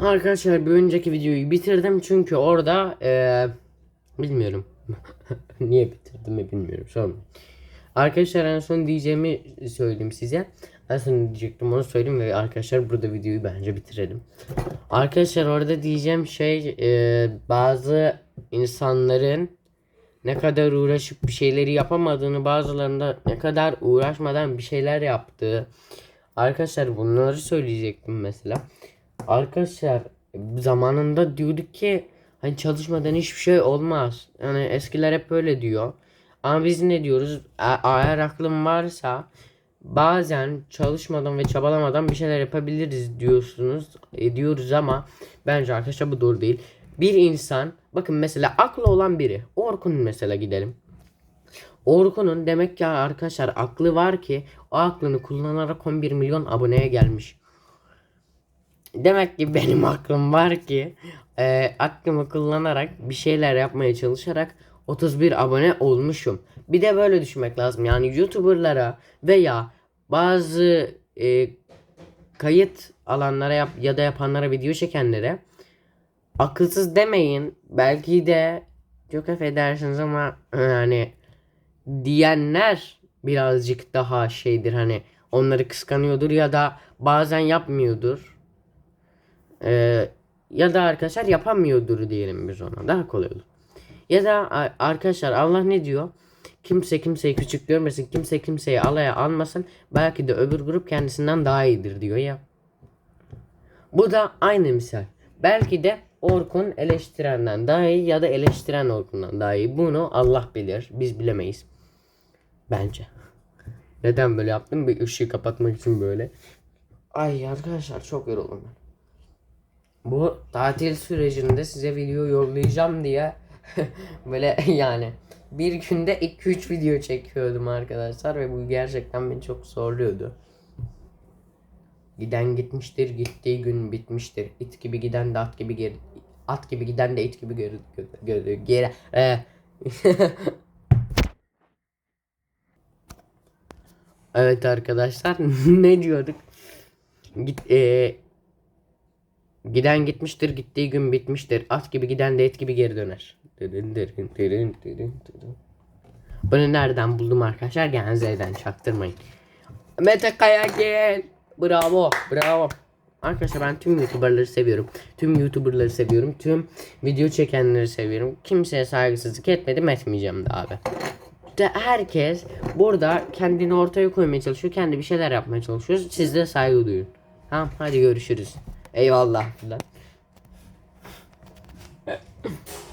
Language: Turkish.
Arkadaşlar bir önceki videoyu bitirdim çünkü orada eee, bilmiyorum. Niye bitirdim mi bilmiyorum sormayın. Arkadaşlar en son diyeceğimi söyleyeyim size. En son diyecektim onu söyleyeyim ve arkadaşlar burada videoyu bence bitirelim. Arkadaşlar orada diyeceğim şey eee, bazı insanların ne kadar uğraşıp bir şeyleri yapamadığını bazılarında ne kadar uğraşmadan bir şeyler yaptığı. Arkadaşlar bunları söyleyecektim mesela. Arkadaşlar zamanında diyorduk ki hani çalışmadan hiçbir şey olmaz. Yani eskiler hep böyle diyor. Ama biz ne diyoruz? E- Eğer aklım varsa bazen çalışmadan ve çabalamadan bir şeyler yapabiliriz diyorsunuz. E, diyoruz ama bence arkadaşlar bu doğru değil. Bir insan bakın mesela aklı olan biri. Orkun mesela gidelim. Orkun'un demek ki arkadaşlar aklı var ki o aklını kullanarak 11 milyon aboneye gelmiş. Demek ki benim aklım var ki e, aklımı kullanarak bir şeyler yapmaya çalışarak 31 abone olmuşum. Bir de böyle düşünmek lazım. Yani YouTuber'lara veya bazı e, kayıt alanlara yap ya da yapanlara video çekenlere akılsız demeyin. Belki de çok affedersiniz ama yani diyenler birazcık daha şeydir hani onları kıskanıyordur ya da bazen yapmıyordur. Ee, ya da arkadaşlar yapamıyordur diyelim biz ona. Daha kolay olur. Ya da arkadaşlar Allah ne diyor? Kimse kimseyi küçük görmesin. Kimse kimseyi alaya almasın. Belki de öbür grup kendisinden daha iyidir diyor ya. Bu da aynı misal. Belki de Orkun eleştirenden daha iyi ya da eleştiren Orkun'dan daha iyi. Bunu Allah bilir. Biz bilemeyiz. Bence. Neden böyle yaptım? Bir ışığı kapatmak için böyle. Ay arkadaşlar çok yoruldum ben. Bu tatil sürecinde size video yollayacağım diye böyle yani bir günde 2-3 video çekiyordum arkadaşlar ve bu gerçekten beni çok zorluyordu. Giden gitmiştir, gittiği gün bitmiştir. İt gibi giden de at gibi geri at gibi giden de it gibi geri geri, geri, e. Evet arkadaşlar ne diyorduk? Git e, Giden gitmiştir, gittiği gün bitmiştir. At gibi giden de et gibi geri döner. Bunu nereden buldum arkadaşlar? Genze'den çaktırmayın. Mete Kayagil. Bravo, bravo. Arkadaşlar ben tüm YouTuber'ları seviyorum. Tüm YouTuber'ları seviyorum. Tüm video çekenleri seviyorum. Kimseye saygısızlık etmedim etmeyeceğim de abi. De herkes burada kendini ortaya koymaya çalışıyor. Kendi bir şeyler yapmaya çalışıyor. Siz de saygı duyun. Tamam hadi görüşürüz. Eyvallah. filan.